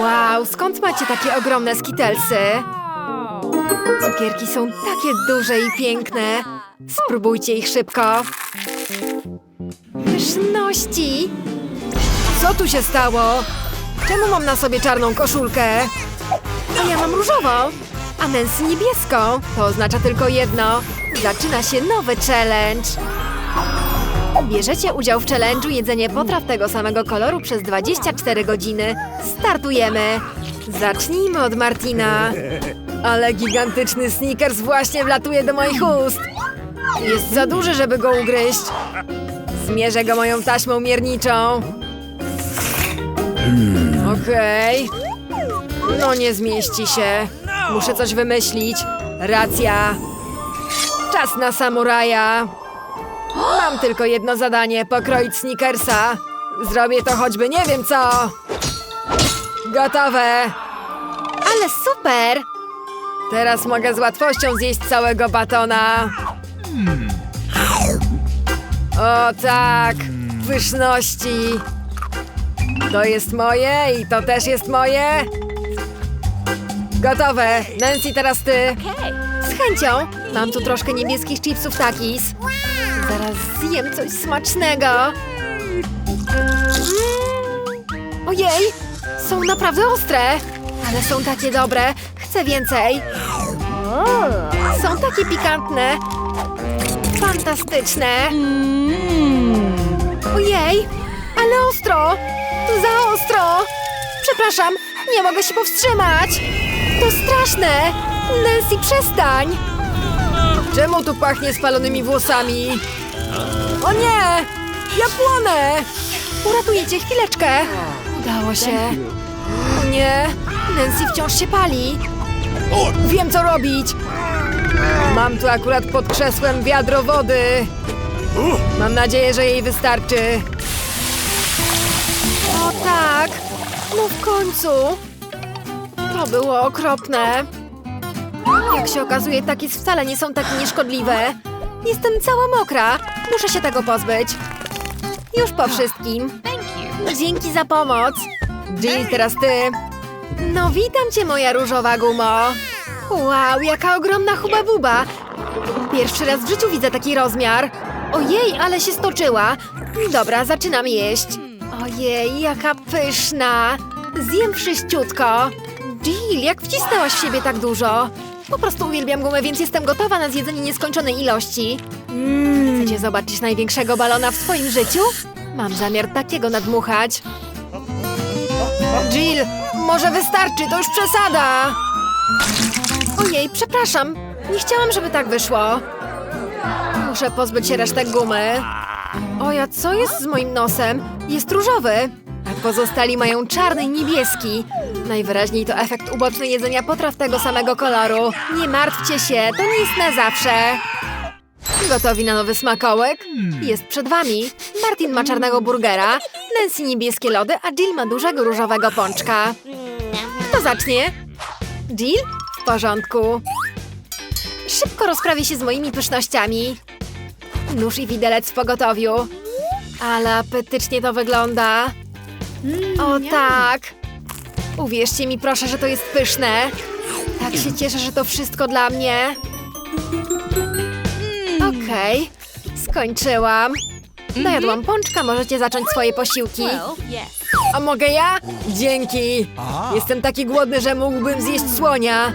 Wow, skąd macie takie ogromne skitelsy? Cukierki są takie duże i piękne. Spróbujcie ich szybko. Pyszności! Co tu się stało? Czemu mam na sobie czarną koszulkę? A ja mam różową, a Nancy niebieską. To oznacza tylko jedno. Zaczyna się nowy challenge. Bierzecie udział w challenge'u jedzenie potraw tego samego koloru przez 24 godziny. Startujemy! Zacznijmy od Martina. Ale gigantyczny Snickers właśnie wlatuje do moich ust. Jest za duży, żeby go ugryźć. Zmierzę go moją taśmą mierniczą. Okej. No nie zmieści się. Muszę coś wymyślić. Racja. Czas na samuraja. Mam tylko jedno zadanie, pokroić Snickersa. Zrobię to choćby nie wiem co. Gotowe. Ale super! Teraz mogę z łatwością zjeść całego batona. O tak, pyszności. To jest moje i to też jest moje. Gotowe. Nancy, teraz ty. Z chęcią. Mam tu troszkę niebieskich chipsów takis. Zaraz zjem coś smacznego. Mm. Ojej, są naprawdę ostre. Ale są takie dobre. Chcę więcej. Są takie pikantne. Fantastyczne. Ojej, ale ostro. Za ostro. Przepraszam, nie mogę się powstrzymać. To straszne. Nancy, przestań. Czemu tu pachnie spalonymi włosami? O nie! Ja płonę! Uratuję cię chwileczkę. Udało się. O nie! Nancy wciąż się pali. Wiem, co robić. Mam tu akurat pod krzesłem wiadro wody. Mam nadzieję, że jej wystarczy. O tak! No w końcu! To było okropne. Jak się okazuje, takie wcale nie są takie nieszkodliwe. Jestem cała mokra. Muszę się tego pozbyć. Już po wszystkim. Dzięki za pomoc. Jill, teraz ty. No witam cię, moja różowa gumo. Wow, jaka ogromna huba buba. Pierwszy raz w życiu widzę taki rozmiar. Ojej, ale się stoczyła. Dobra, zaczynam jeść. Ojej, jaka pyszna. Zjem wszyściutko. Jill, jak wcisnęłaś w siebie tak dużo? Po prostu uwielbiam gumę, więc jestem gotowa na zjedzenie nieskończonej ilości. Chcecie zobaczyć największego balona w swoim życiu? Mam zamiar takiego nadmuchać. Jill, może wystarczy, to już przesada. Ojej, przepraszam. Nie chciałam, żeby tak wyszło. Muszę pozbyć się resztek gumy. Oja, co jest z moim nosem? Jest różowy. A pozostali mają czarny i niebieski. Najwyraźniej to efekt uboczny jedzenia potraw tego samego koloru. Nie martwcie się, to nie jest na zawsze. Gotowi na nowy smakołek? Jest przed wami. Martin ma czarnego burgera, Nancy niebieskie lody, a Jill ma dużego różowego pączka. Kto zacznie? Jill? W porządku. Szybko rozprawię się z moimi pysznościami. Nóż i widelec w pogotowiu. Ale apetycznie to wygląda. O tak! Uwierzcie mi proszę, że to jest pyszne. Tak się cieszę, że to wszystko dla mnie. Okej, skończyłam. Dojadłam pączka, możecie zacząć swoje posiłki. A mogę ja? Dzięki. Jestem taki głodny, że mógłbym zjeść słonia.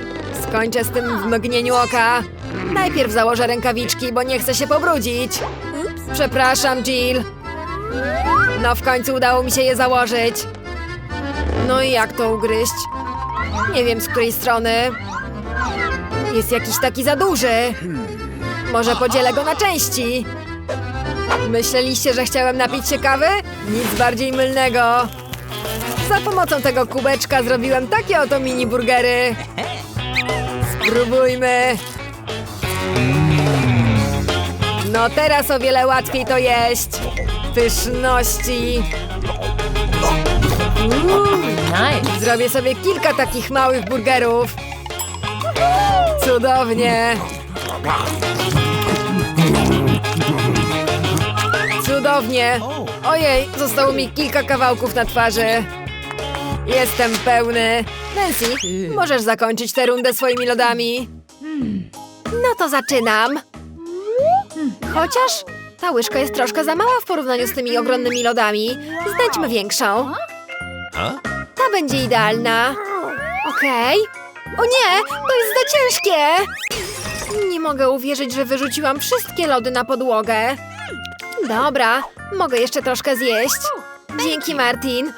Skończę z tym w mgnieniu oka. Najpierw założę rękawiczki, bo nie chcę się pobrudzić. Przepraszam, Jill. No w końcu udało mi się je założyć. No i jak to ugryźć? Nie wiem z której strony. Jest jakiś taki za duży. Może podzielę go na części. Myśleliście, że chciałem napić się kawy? Nic bardziej mylnego. Za pomocą tego kubeczka zrobiłem takie oto mini burgery. Spróbujmy. No teraz o wiele łatwiej to jeść. Pyszności. Zrobię sobie kilka takich małych burgerów. Cudownie. Cudownie. Ojej, zostało mi kilka kawałków na twarzy. Jestem pełny. Nancy, możesz zakończyć tę rundę swoimi lodami. No to zaczynam. Chociaż ta łyżka jest troszkę za mała w porównaniu z tymi ogromnymi lodami. Znajdźmy większą. Ta będzie idealna. Okej. O nie, to jest za ciężkie. Nie mogę uwierzyć, że wyrzuciłam wszystkie lody na podłogę. Dobra, mogę jeszcze troszkę zjeść. Dzięki, Martin.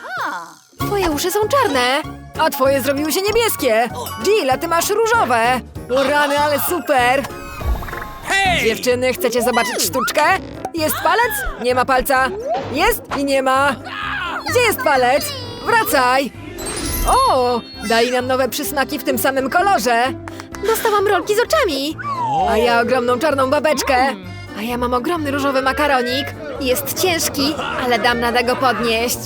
Twoje uszy są czarne. A twoje zrobiły się niebieskie. Jill, a ty masz różowe. O rany, ale super. Dziewczyny, chcecie zobaczyć sztuczkę? Jest palec? Nie ma palca. Jest i nie ma. Gdzie jest palec? Wracaj. O, dali nam nowe przysmaki w tym samym kolorze. Dostałam rolki z oczami. A ja ogromną czarną babeczkę. A ja mam ogromny różowy makaronik. Jest ciężki, ale dam radę go podnieść.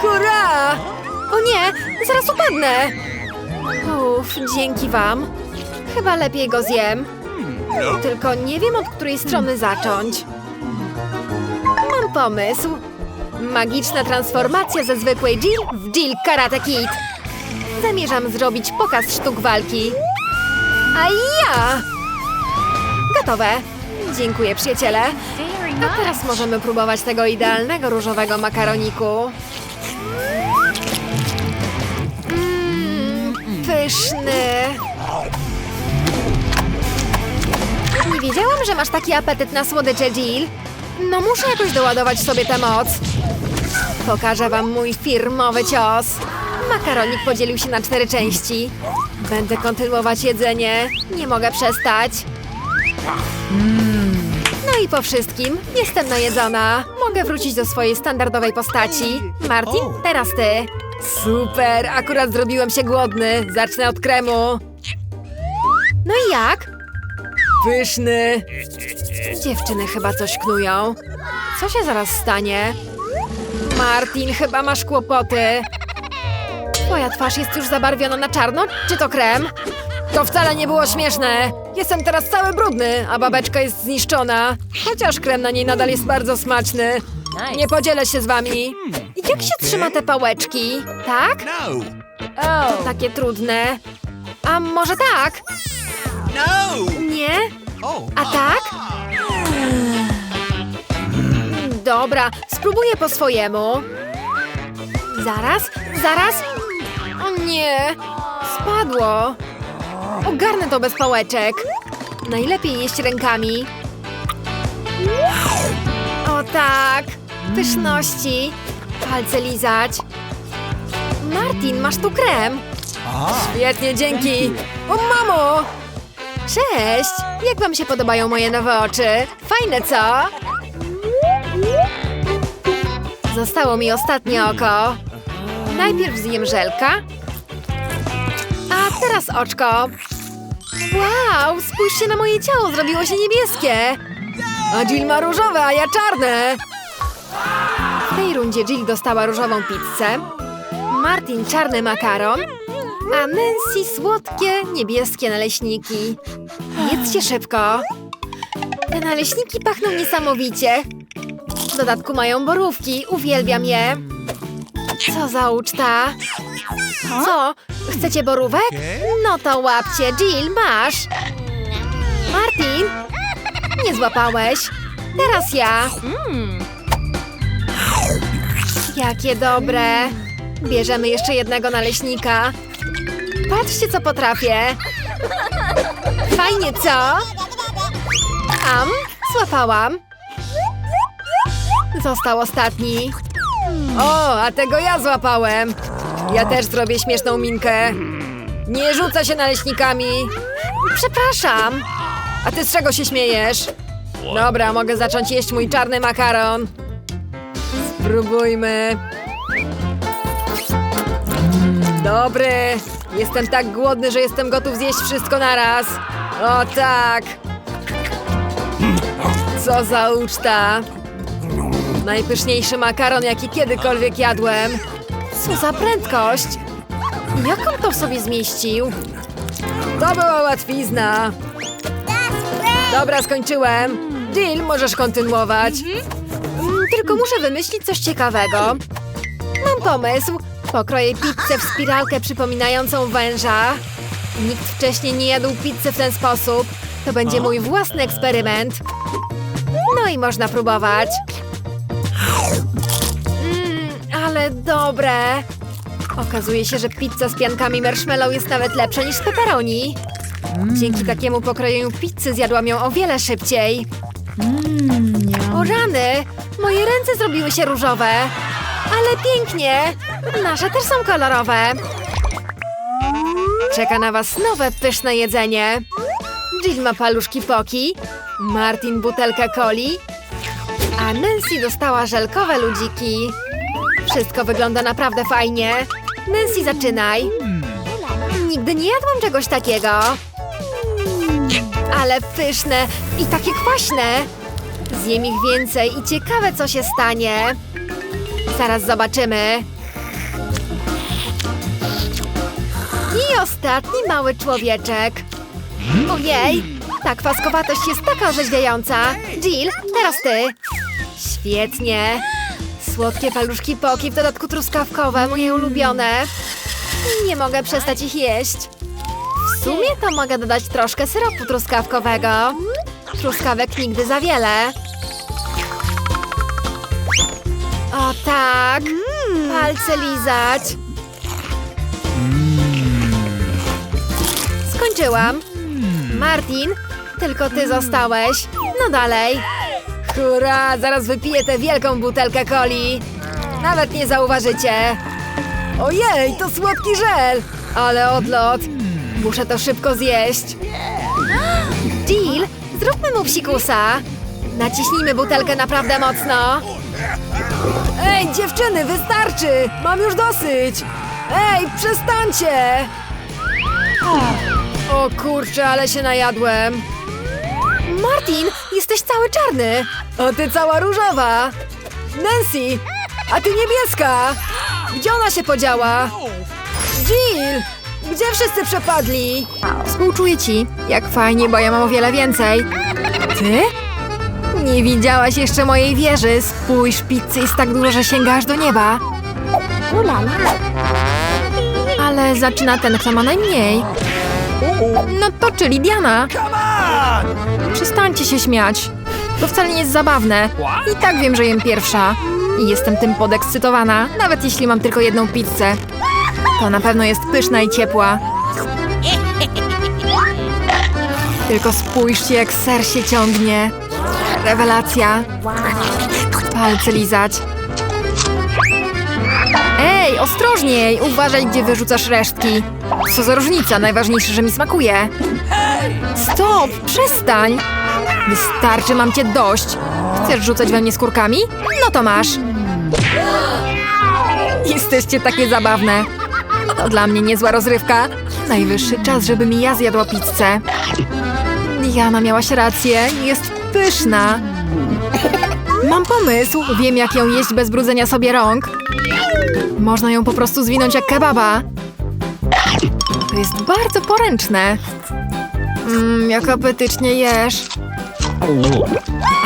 Hurra! O nie, zaraz upadnę. Uff, dzięki wam. Chyba lepiej go zjem. Tylko nie wiem, od której strony zacząć. Mam pomysł. Magiczna transformacja ze zwykłej Jill w Jill Karate Kid. Zamierzam zrobić pokaz sztuk walki. A ja! Gotowe. Dziękuję, przyjaciele. A teraz możemy próbować tego idealnego różowego makaroniku. Mmm, pyszny. Nie wiedziałam, że masz taki apetyt na słodycze, Jill. No muszę jakoś doładować sobie tę moc. Pokażę wam mój firmowy cios. Makaronik podzielił się na cztery części. Będę kontynuować jedzenie. Nie mogę przestać. No i po wszystkim jestem najedzona. Mogę wrócić do swojej standardowej postaci. Martin, teraz ty. Super, akurat zrobiłem się głodny. Zacznę od kremu. No i jak? Pyszny. Dziewczyny chyba coś knują. Co się zaraz stanie? Martin, chyba masz kłopoty. Twoja twarz jest już zabarwiona na czarno? Czy to krem? To wcale nie było śmieszne. Jestem teraz cały brudny, a babeczka jest zniszczona. Chociaż krem na niej nadal jest bardzo smaczny. Nie podzielę się z wami. Jak się trzyma te pałeczki? Tak? No! To takie trudne. A może tak? No! Nie? A tak? Dobra, spróbuję po swojemu. Zaraz, zaraz. O nie, spadło. Ogarnę to bez pałeczek. Najlepiej jeść rękami. O tak, pyszności. Palce lizać. Martin, masz tu krem. Świetnie, dzięki. O mamo! Cześć! Jak wam się podobają moje nowe oczy? Fajne, co? Zostało mi ostatnie oko. Najpierw zjem żelka. A teraz oczko. Wow, spójrzcie na moje ciało, zrobiło się niebieskie. A Jill ma różowe, a ja czarne. W tej rundzie Jill dostała różową pizzę. Martin czarny makaron. A Nancy słodkie, niebieskie naleśniki. Jedzcie szybko. Te naleśniki pachną niesamowicie. W dodatku mają borówki, uwielbiam je. Co za uczta. Co? Chcecie borówek? No to łapcie, Jill, masz. Martin? Nie złapałeś. Teraz ja. Jakie dobre. Bierzemy jeszcze jednego naleśnika. Patrzcie, co potrafię. Fajnie, co? Am, złapałam. Został ostatni. O, a tego ja złapałem. Ja też zrobię śmieszną minkę. Nie rzucę się naleśnikami. Przepraszam. A ty z czego się śmiejesz? Dobra, mogę zacząć jeść mój czarny makaron. Spróbujmy. Dobry. Jestem tak głodny, że jestem gotów zjeść wszystko naraz. O tak. Co za uczta. Najpyszniejszy makaron, jaki kiedykolwiek jadłem. Co za prędkość. Jak on to w sobie zmieścił? To była łatwizna. Dobra, skończyłem. Jill, możesz kontynuować. Mm, Tylko muszę wymyślić coś ciekawego. Mam pomysł. Pokroję pizzę w spiralkę przypominającą węża. Nikt wcześniej nie jadł pizzy w ten sposób. To będzie mój własny eksperyment. No i można próbować. Ale dobre. Okazuje się, że pizza z piankami marshmallow jest nawet lepsza niż z pepperoni. Dzięki takiemu pokrojeniu pizzy zjadłam ją o wiele szybciej. O rany! Moje ręce zrobiły się różowe. Ale pięknie! Nasze też są kolorowe. Czeka na was nowe pyszne jedzenie. Jill ma paluszki poki, Martin butelkę coli, a Nancy dostała żelkowe ludziki. Wszystko wygląda naprawdę fajnie. Nancy, zaczynaj. Nigdy nie jadłam czegoś takiego. Ale pyszne i takie kwaśne. Zjem ich więcej i ciekawe, co się stanie. Zaraz zobaczymy. I ostatni mały człowieczek. Ojej, ta kwaskowatość jest taka orzeźwiająca. Jill, teraz ty. Świetnie. Słodkie paluszki poki, w dodatku truskawkowe, moje ulubione. Nie mogę przestać ich jeść. W sumie to mogę dodać troszkę syropu truskawkowego. Truskawek nigdy za wiele. O tak, palce lizać. Skończyłam. Martin, tylko ty zostałeś. No dalej. Hurra, zaraz wypiję tę wielką butelkę coli. Nawet nie zauważycie. Ojej, to słodki żel. Ale odlot. Muszę to szybko zjeść. Jill, zróbmy mu psikusa. Naciśnijmy butelkę naprawdę mocno. Ej, dziewczyny, wystarczy! Mam już dosyć! Ej, przestańcie! O kurczę, ale się najadłem. Martin, jesteś cały czarny. A ty cała różowa. Nancy, a ty niebieska. Gdzie ona się podziała? Jill, gdzie wszyscy przepadli? Współczuję ci. Jak fajnie, bo ja mam o wiele więcej. Ty? Nie widziałaś jeszcze mojej wieży. Spójrz, pizzy jest tak dużo, że sięgasz do nieba. Ale zaczyna ten, kto ma najmniej. No to czyli Diana. Przestańcie się śmiać. To wcale nie jest zabawne. I tak wiem, że jem pierwsza. I jestem tym podekscytowana, nawet jeśli mam tylko jedną pizzę. To na pewno jest pyszna i ciepła. Tylko spójrzcie, jak ser się ciągnie. Rewelacja. Palce lizać. Ej, ostrożniej! Uważaj, gdzie wyrzucasz resztki. Co za różnica, najważniejsze, że mi smakuje. Stop, przestań! Wystarczy, mam cię dość. Chcesz rzucać we mnie skórkami? No to masz. Jesteście takie zabawne. To dla mnie niezła rozrywka. Najwyższy czas, żeby mi ja zjadła pizzę. Diana miałaś rację, jest pyszna. Mam pomysł, wiem jak ją jeść bez brudzenia sobie rąk. Można ją po prostu zwinąć jak kebaba. Jest bardzo poręczne. Mmm, jak apetycznie jesz.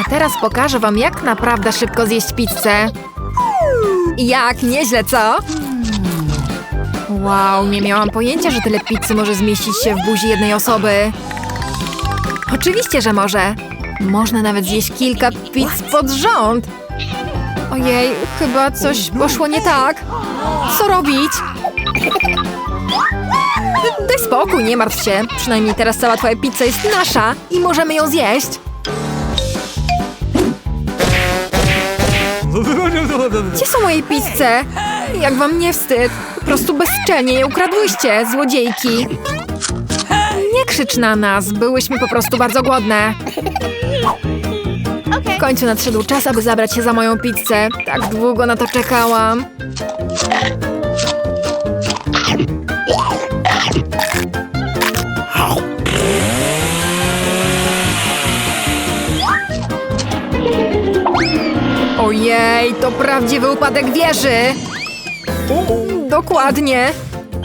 A teraz pokażę wam, jak naprawdę szybko zjeść pizzę. Jak, nieźle, co? Wow, nie miałam pojęcia, że tyle pizzy może zmieścić się w buzi jednej osoby. Oczywiście, że może. Można nawet zjeść kilka pizz pod rząd. Ojej, chyba coś poszło nie tak. Co robić? Daj spokój, nie martw się. Przynajmniej teraz cała twoja pizza jest nasza i możemy ją zjeść. Gdzie są moje pizze? Jak wam nie wstyd? Po prostu bezczelnie je ukradłyście, złodziejki. Nie krzycz na nas, byłyśmy po prostu bardzo głodne. W końcu nadszedł czas, aby zabrać się za moją pizzę. Tak długo na to czekałam. Ojej, to prawdziwy upadek wieży! Dokładnie.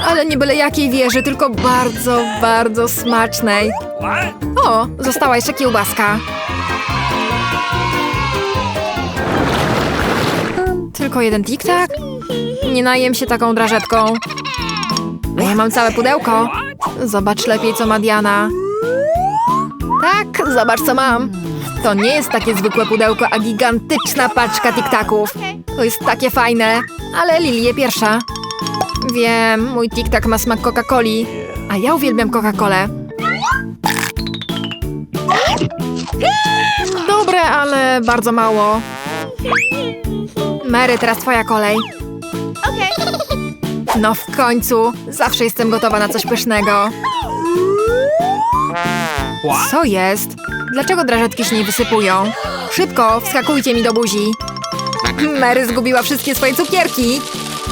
Ale nie byle jakiej wieży, tylko bardzo, bardzo smacznej. O, została jeszcze kiełbaska. Tylko jeden tik-tak? Nie najem się taką drażetką. Ja mam całe pudełko. Zobacz lepiej, co ma Diana. Tak, zobacz, co mam. To nie jest takie zwykłe pudełko, a gigantyczna paczka tiktaków. To jest takie fajne, ale Lili je pierwsza. Wiem, mój tiktak ma smak Coca-Coli, a ja uwielbiam Coca-Colę. Dobre, ale bardzo mało. Mary, teraz twoja kolej. No w końcu, zawsze jestem gotowa na coś pysznego. Co jest? Dlaczego drażetki się nie wysypują? Szybko, wskakujcie mi do buzi. Mary zgubiła wszystkie swoje cukierki.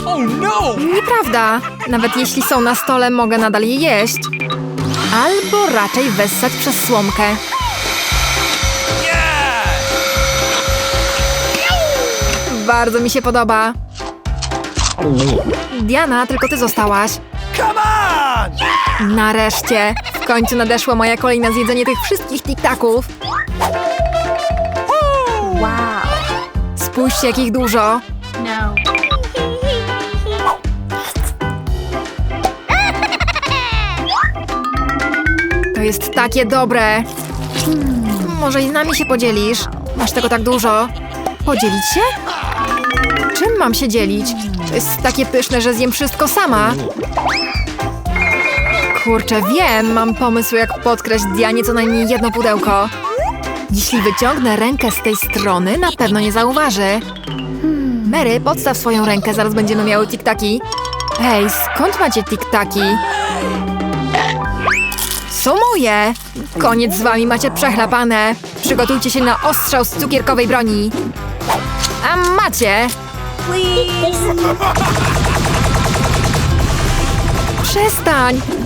Oh no! Nieprawda. Nawet jeśli są na stole, mogę nadal je jeść. Albo raczej wessać przez słomkę. Bardzo mi się podoba. Diana, tylko ty zostałaś. Come on! Nareszcie! W końcu nadeszła moja kolej na zjedzenie tych wszystkich tiktaków. Wow. Spójrzcie, jak ich dużo. No. To jest takie dobre. Może i z nami się podzielisz? Masz tego tak dużo. Podzielić się? Czym mam się dzielić? To jest takie pyszne, że zjem wszystko sama. Kurczę, wiem, mam pomysł, jak podkraść Dianie co najmniej jedno pudełko. Jeśli wyciągnę rękę z tej strony, na pewno nie zauważy. Mary, podstaw swoją rękę, zaraz będziemy miały tiktaki. Hej, skąd macie tiktaki? Są moje! Koniec z wami, macie przechlapane. Przygotujcie się na ostrzał z cukierkowej broni. A macie! Please. Przestań!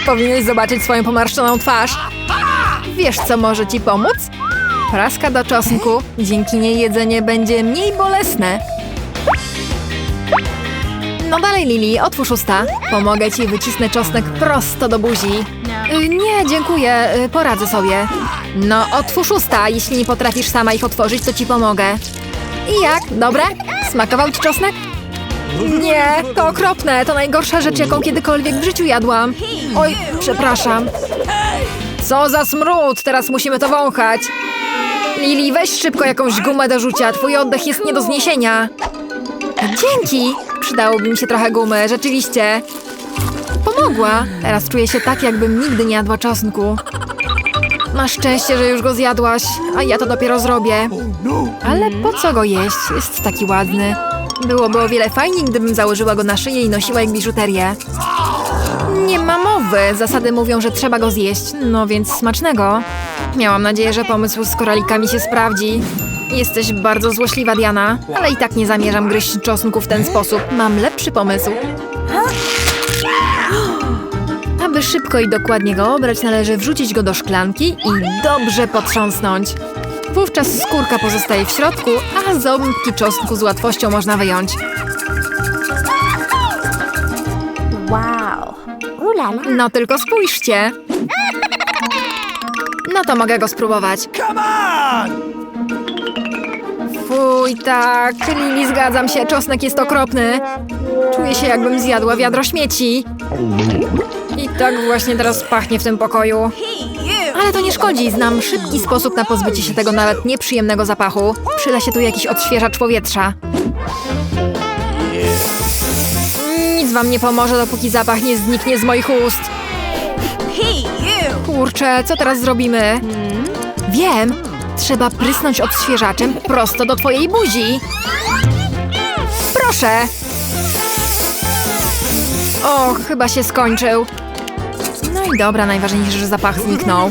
Powinieneś zobaczyć swoją pomarszczoną twarz. Wiesz, co może ci pomóc? Praska do czosnku. Dzięki niej jedzenie będzie mniej bolesne. No dalej, Lili, otwórz usta. Pomogę ci, wycisnę czosnek prosto do buzi. No. Y, nie, dziękuję, y, poradzę sobie. No, otwórz usta. Jeśli nie potrafisz sama ich otworzyć, to ci pomogę. I jak? Dobre? Smakował ci czosnek? Nie, to okropne. To najgorsza rzecz, jaką kiedykolwiek w życiu jadłam. Oj, przepraszam. Co za smród! Teraz musimy to wąchać. Lili, weź szybko jakąś gumę do rzucia. Twój oddech jest nie do zniesienia. Dzięki! Przydałoby mi się trochę gumy, rzeczywiście. Pomogła. Teraz czuję się tak, jakbym nigdy nie jadła czosnku. Masz szczęście, że już go zjadłaś, a ja to dopiero zrobię. Ale po co go jeść? Jest taki ładny. Byłoby o wiele fajniej, gdybym założyła go na szyję i nosiła jak biżuterię. Nie ma mowy. Zasady mówią, że trzeba go zjeść. No więc smacznego. Miałam nadzieję, że pomysł z koralikami się sprawdzi. Jesteś bardzo złośliwa, Diana, ale i tak nie zamierzam gryźć czosnku w ten sposób. Mam lepszy pomysł. Aby szybko i dokładnie go obrać, należy wrzucić go do szklanki i dobrze potrząsnąć. Wówczas skórka pozostaje w środku, a ząbki czosnku z łatwością można wyjąć. Wow. Ooh la la. No tylko spójrzcie. No to mogę go spróbować. Come on! Fuj, tak, Lili, zgadzam się, czosnek jest okropny. Czuję się, jakbym zjadła wiadro śmieci. I tak właśnie teraz pachnie w tym pokoju. Ale to nie szkodzi, znam szybki sposób na pozbycie się tego nawet nieprzyjemnego zapachu. Przyda się tu jakiś odświeżacz powietrza. Nic wam nie pomoże, dopóki zapach nie zniknie z moich ust. Kurczę, co teraz zrobimy? Wiem! Trzeba prysnąć odświeżaczem prosto do twojej buzi. Proszę! O, chyba się skończył. No i dobra, najważniejsze, że zapach zniknął.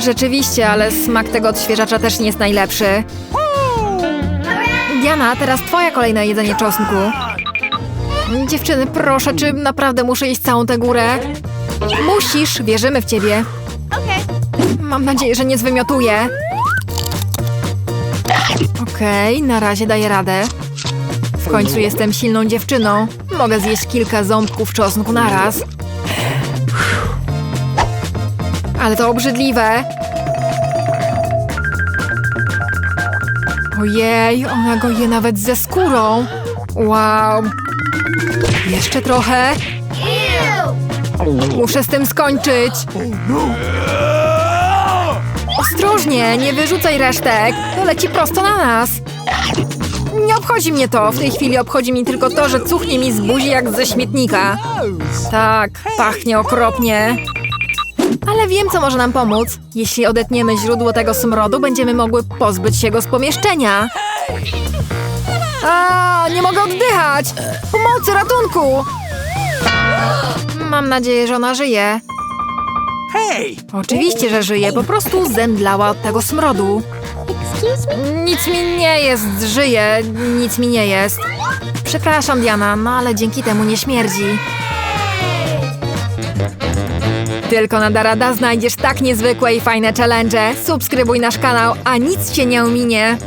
Rzeczywiście, ale smak tego odświeżacza też nie jest najlepszy. Diana, teraz twoja kolejna jedzenie czosnku. Dziewczyny, proszę, czy naprawdę muszę jeść całą tę górę? Musisz, wierzymy w ciebie. Okay. Mam nadzieję, że nie zwymiotuję. Okej, na razie daję radę. W końcu jestem silną dziewczyną. Mogę zjeść kilka ząbków czosnku naraz. Ale to obrzydliwe. Ojej, ona go je nawet ze skórą. Wow. Jeszcze trochę. Muszę z tym skończyć. Ostrożnie, nie wyrzucaj resztek. To leci prosto na nas. Nie obchodzi mnie to. W tej chwili obchodzi mi tylko to, że cuchnie mi z buzi jak ze śmietnika. Tak, pachnie okropnie. Ale wiem, co może nam pomóc. Jeśli odetniemy źródło tego smrodu, będziemy mogły pozbyć się go z pomieszczenia. A, nie mogę oddychać! Pomocy, ratunku! Mam nadzieję, że ona żyje. Hey! Oczywiście, że żyje, po prostu zemdlała od tego smrodu. Nic mi nie jest, żyje, nic mi nie jest. Przepraszam, Diana, no ale dzięki temu nie śmierdzi. Tylko na Darada znajdziesz tak niezwykłe i fajne challenge. Subskrybuj nasz kanał, a nic cię nie ominie.